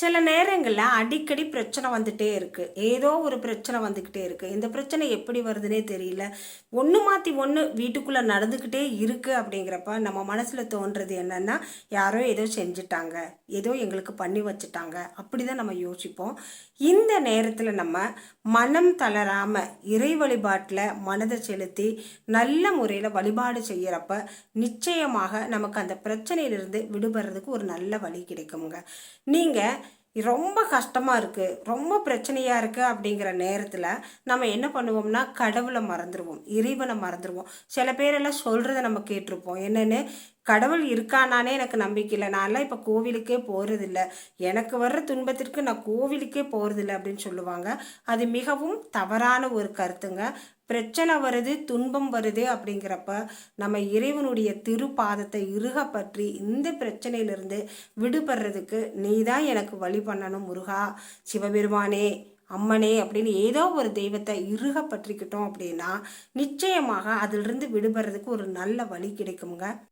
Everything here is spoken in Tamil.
சில நேரங்களில் அடிக்கடி பிரச்சனை வந்துட்டே இருக்குது ஏதோ ஒரு பிரச்சனை வந்துக்கிட்டே இருக்குது இந்த பிரச்சனை எப்படி வருதுன்னே தெரியல. ஒன்று மாற்றி ஒன்று வீட்டுக்குள்ளே நடந்துக்கிட்டே இருக்குது அப்படிங்கிறப்ப நம்ம மனசில் தோன்றது என்னன்னா யாரோ ஏதோ செஞ்சுட்டாங்க. ஏதோ எங்களுக்கு பண்ணி வச்சுட்டாங்க. அப்படி தான் நம்ம யோசிப்போம். இந்த நேரத்தில் நம்ம மனம் தளராமல் இறை வழிபாட்டில் மனதை செலுத்தி நல்ல முறையில் வழிபாடு செய்கிறப்ப நிச்சயமாக நமக்கு அந்த பிரச்சனையிலிருந்து விடுபடுறதுக்கு ஒரு நல்ல வழி கிடைக்குங்க. நீங்கள் ரொம்ப கஷ்டமாக இருக்குது ரொம்ப பிரச்சனையாக இருக்குது அப்படிங்கிற நேரத்தில் நம்ம என்ன பண்ணுவோம்னா கடவுளை மறந்துடுவோம் இறைவனை மறந்துடுவோம் சில பேரெல்லாம் சொல்கிறத நம்ம கேட்டிருப்போம். என்னென்னு கடவுள் இருக்கானானே எனக்கு நம்பிக்கை இல்லை. நான்லாம் இப்போ கோவிலுக்கே போகிறதில்ல எனக்கு வர்ற துன்பத்திற்கு நான் கோவிலுக்கே போகிறதில்ல அப்படின்னு சொல்லுவாங்க. அது மிகவும் தவறான ஒரு கருத்துங்க. பிரச்சனை வருது துன்பம் வருது அப்படிங்கிறப்ப நம்ம இறைவனுடைய திருப்பாதத்தை இறுக பற்றி இந்த பிரச்சனையிலிருந்து விடுபடுறதுக்கு நீ தான் எனக்கு வழி பண்ணணும் முருகா. சிவபெருமானே அம்மனே அப்படின்னு ஏதோ ஒரு தெய்வத்தை இறுக பற்றிக்கிட்டோம் அப்படின்னா நிச்சயமாக அதிலிருந்து விடுபடுறதுக்கு ஒரு நல்ல வழி கிடைக்குங்க